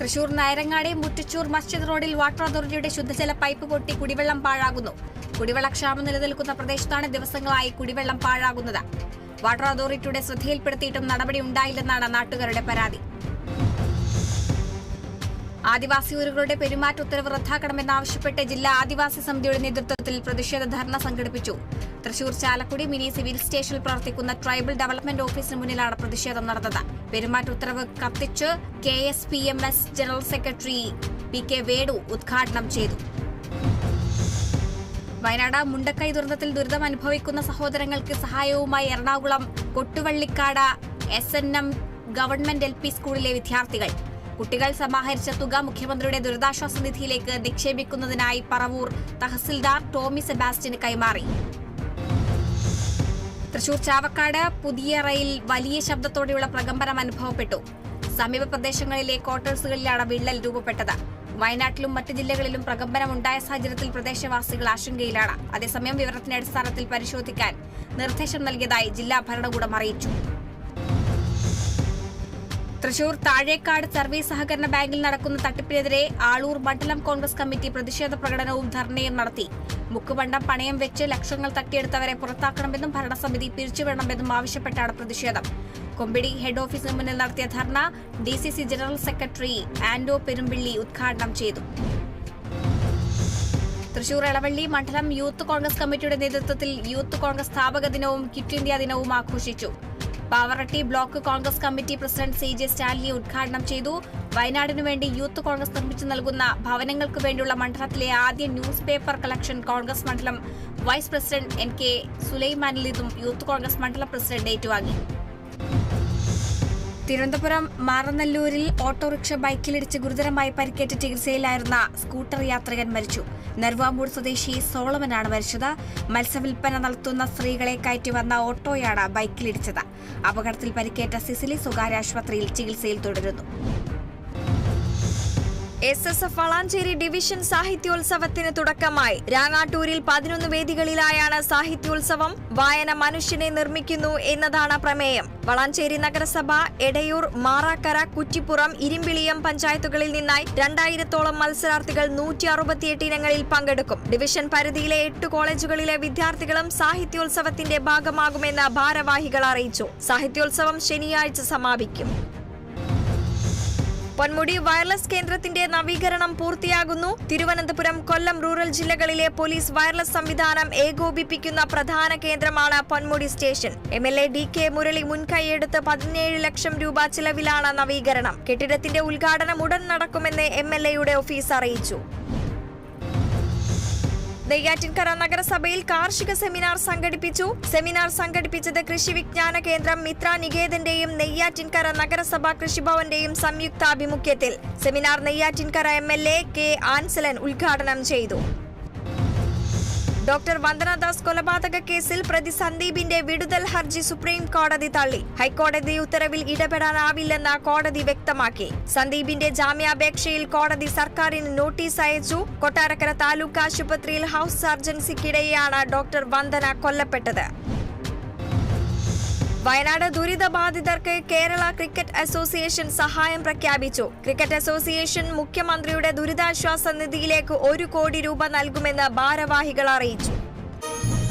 തൃശൂർ നായരങ്ങാടി മുറ്റച്ചൂർ മസ്ജിദ് റോഡിൽ വാട്ടർ അതോറിറ്റിയുടെ ശുദ്ധജല പൈപ്പ് പൊട്ടി കുടിവെള്ളം പാഴാകുന്നു. കുടിവെള്ളക്ഷാമം നിലനിൽക്കുന്ന പ്രദേശത്താണ് ദിവസങ്ങളായി കുടിവെള്ളം പാഴാകുന്നത്. വാട്ടർ അതോറിറ്റിയുടെ ശ്രദ്ധയിൽപ്പെടുത്തിയിട്ടും നടപടി ഉണ്ടായില്ലെന്നാണ് നാട്ടുകാരുടെ പരാതി. ആദിവാസി ഊരുകളുടെ പെരുമാറ്റ ഉത്തരവ് റദ്ദാക്കണമെന്നാവശ്യപ്പെട്ട് ജില്ലാ ആദിവാസി സമിതിയുടെ നേതൃത്വത്തിൽ പ്രതിഷേധ ധർണ സംഘടിപ്പിച്ചു. തൃശൂർ ചാലക്കുടി മിനി സിവിൽ സ്റ്റേഷനിൽ പ്രവർത്തിക്കുന്ന ട്രൈബൽ ഡെവലപ്മെന്റ് ഓഫീസിന് മുന്നിലാണ് പ്രതിഷേധം നടന്നത്. പെരുമാറ്റ ഉത്തരവ് കത്തിച്ച് K S P M S general secretary P K Venu ഉദ്ഘാടനം ചെയ്തു. വയനാട് മുണ്ടക്കൈ ദുരന്തത്തിൽ ദുരിതം അനുഭവിക്കുന്ന സഹോദരങ്ങൾക്ക് സഹായവുമായി Ernakulam Kottuvallikkad S N M government L P സ്കൂളിലെ വിദ്യാർത്ഥികൾ കുട്ടികൾ സമാഹരിച്ച തുക മുഖ്യമന്ത്രിയുടെ ദുരിതാശ്വാസ നിധിയിലേക്ക് നിക്ഷേപിക്കുന്നതിനായി പറവൂർ തഹസിൽദാർ ടോമി സെബാസ്റ്റ്യന് കൈമാറി. തൃശൂർ ചാവക്കാട് പുതിയറയിൽ വലിയ ശബ്ദത്തോടെയുള്ള പ്രകമ്പനം അനുഭവപ്പെട്ടു. സമീപ പ്രദേശങ്ങളിലെ ക്വാർട്ടേഴ്സുകളിലാണ് വിള്ളൽ രൂപപ്പെട്ടത്. വയനാട്ടിലും മറ്റ് ജില്ലകളിലും പ്രകമ്പനം ഉണ്ടായ സാഹചര്യത്തിൽ പ്രദേശവാസികൾ ആശങ്കയിലാണ്. അതേസമയം വിവരത്തിന്റെ അടിസ്ഥാനത്തിൽ പരിശോധിക്കാൻ നിർദ്ദേശം നൽകിയതായി ജില്ലാ ഭരണകൂടം അറിയിച്ചു. തൃശൂർ താഴേക്കാട് സർവീസ് സഹകരണ ബാങ്കിൽ നടക്കുന്ന തട്ടിപ്പിനെതിരെ ആളൂർ മണ്ഡലം കോൺഗ്രസ് കമ്മിറ്റി പ്രതിഷേധ പ്രകടനവും ധർണയും നടത്തി. മുക്കുപണ്ടം പണയം വെച്ച് ലക്ഷങ്ങൾ തട്ടിയെടുത്തവരെ പുറത്താക്കണമെന്നും ഭരണസമിതി പിരിച്ചുവിടണമെന്നും ആവശ്യപ്പെട്ടാണ് പ്രതിഷേധം. കൊമ്പിടി ഹെഡ് ഓഫീസിന് മുന്നിൽ നടത്തിയ dharna D general secretary Ando Perumpilly ഉദ്ഘാടനം ചെയ്തു. തൃശൂർ ഇളവള്ളി മണ്ഡലം യൂത്ത് കോൺഗ്രസ് കമ്മിറ്റിയുടെ നേതൃത്വത്തിൽ യൂത്ത് കോൺഗ്രസ് സ്ഥാപക ദിനവും കിറ്റ് ഇന്ത്യ ദിനവും ആഘോഷിച്ചു. Pavaratty block Congress committee president C J Stanley ഉദ്ഘാടനം ചെയ്തു. വയനാടിനു വേണ്ടി യൂത്ത് കോൺഗ്രസ് നിർമ്മിച്ചു നൽകുന്ന ഭവനങ്ങൾക്ക് വേണ്ടിയുള്ള മണ്ഡലത്തിലെ ആദ്യ ന്യൂസ് പേപ്പർ കളക്ഷൻ കോൺഗ്രസ് മണ്ഡലം വൈസ് പ്രസിഡന്റ് എൻ കെ സുലൈമാനിൽ നിന്നും യൂത്ത് കോൺഗ്രസ് മണ്ഡലം പ്രസിഡന്റ് ഏറ്റുവാങ്ങി. തിരുവനന്തപുരം മാറനല്ലൂരിൽ ഓട്ടോറിക്ഷ ബൈക്കിലിടിച്ച് ഗുരുതരമായി പരിക്കേറ്റ് ചികിത്സയിലായിരുന്ന സ്കൂട്ടർ യാത്രികൻ മരിച്ചു. നെർവാമ്പൂർ സ്വദേശി സോളമനാണ് മരിച്ചത്. മത്സ്യവിൽപ്പന നടത്തുന്ന സ്ത്രീകളെ കയറ്റി വന്ന ഓട്ടോയാണ് ബൈക്കിലിടിച്ചത്. അപകടത്തിൽ പരിക്കേറ്റ സിസിലി സ്വകാര്യ ആശുപത്രിയിൽ ചികിത്സയിൽ തുടരുന്നു. S S F Valanchery division സാഹിത്യോത്സവത്തിന് തുടക്കമായി. രാങ്ങാട്ടൂരിൽ പതിനൊന്ന് വേദികളിലായാണ് സാഹിത്യോത്സവം. വായന മനുഷ്യനെ നിർമ്മിക്കുന്നു എന്നതാണ് പ്രമേയം. വളാഞ്ചേരി നഗരസഭ എടയൂർ മാറാക്കര കുറ്റിപ്പുറം ഇരിമ്പിളിയം പഞ്ചായത്തുകളിൽ നിന്നായി രണ്ടായിരത്തോളം മത്സരാർത്ഥികൾ നൂറ്റി അറുപത്തിയെട്ട് ഇനങ്ങളിൽ പങ്കെടുക്കും. ഡിവിഷൻ പരിധിയിലെ എട്ട് കോളേജുകളിലെ വിദ്യാർത്ഥികളും സാഹിത്യോത്സവത്തിന്റെ ഭാഗമാകുമെന്ന് ഭാരവാഹികൾ അറിയിച്ചു. സാഹിത്യോത്സവം ശനിയാഴ്ച സമാപിക്കും. പൊന്മുടി വയർലെസ് കേന്ദ്രത്തിന്റെ നവീകരണം പൂർത്തിയാകുന്നു. തിരുവനന്തപുരം കൊല്ലം റൂറൽ ജില്ലകളിലെ പോലീസ് വയർലെസ് സംവിധാനം ഏകോപിപ്പിക്കുന്ന പ്രധാന കേന്ദ്രമാണ് Ponmudi station. M L A D K Murali മുൻകൈയെടുത്ത് പതിനേഴ് ലക്ഷം രൂപ ചിലവിലാണ് നവീകരണം. കെട്ടിടത്തിന്റെ ഉദ്ഘാടനം ഉടൻ നടക്കുമെന്ന് എം എൽ എയുടെ ഓഫീസ് അറിയിച്ചു. നെയ്യാറ്റിൻകര നഗരസഭയിൽ കാർഷിക സെമിനാർ സംഘടിപ്പിച്ചു. സെമിനാർ സംഘടിപ്പിച്ചത് കൃഷി വിജ്ഞാന കേന്ദ്രം മിത്ര നികേതന്റെയും നെയ്യാറ്റിൻകര നഗരസഭ കൃഷിഭവന്റെയും സംയുക്താഭിമുഖ്യത്തിൽ. Seminar Neyyattinkara M L A K Ansalan ഉദ്ഘാടനം ചെയ്തു. ഡോക്ടർ വന്ദനദാസ് കൊലപാതക കേസിൽ പ്രതി സന്ദീപിന്റെ വിടുതൽ ഹർജി സുപ്രീം കോടതി തള്ളി. ഹൈക്കോടതി ഉത്തരവിൽ ഇടപെടാനാവില്ലെന്ന് കോടതി വ്യക്തമാക്കി. സന്ദീപിന്റെ ജാമ്യാപേക്ഷയിൽ കോടതി സർക്കാരിന് നോട്ടീസ് അയച്ചു. കൊട്ടാരക്കര താലൂക്ക് ആശുപത്രിയിൽ ഹൌസ് സർജൻസിക്കിടെയാണ് ഡോക്ടർ വന്ദന കൊല്ലപ്പെട്ടത്. വയനാട് ദുരിതബാധിതർക്ക് കേരള ക്രിക്കറ്റ് അസോസിയേഷൻ സഹായം പ്രഖ്യാപിച്ചു. ക്രിക്കറ്റ് അസോസിയേഷൻ മുഖ്യമന്ത്രിയുടെ ദുരിതാശ്വാസ നിധിയിലേക്ക് ഒരു കോടി രൂപ നൽകുമെന്ന് ഭാരവാഹികൾ അറിയിച്ചു.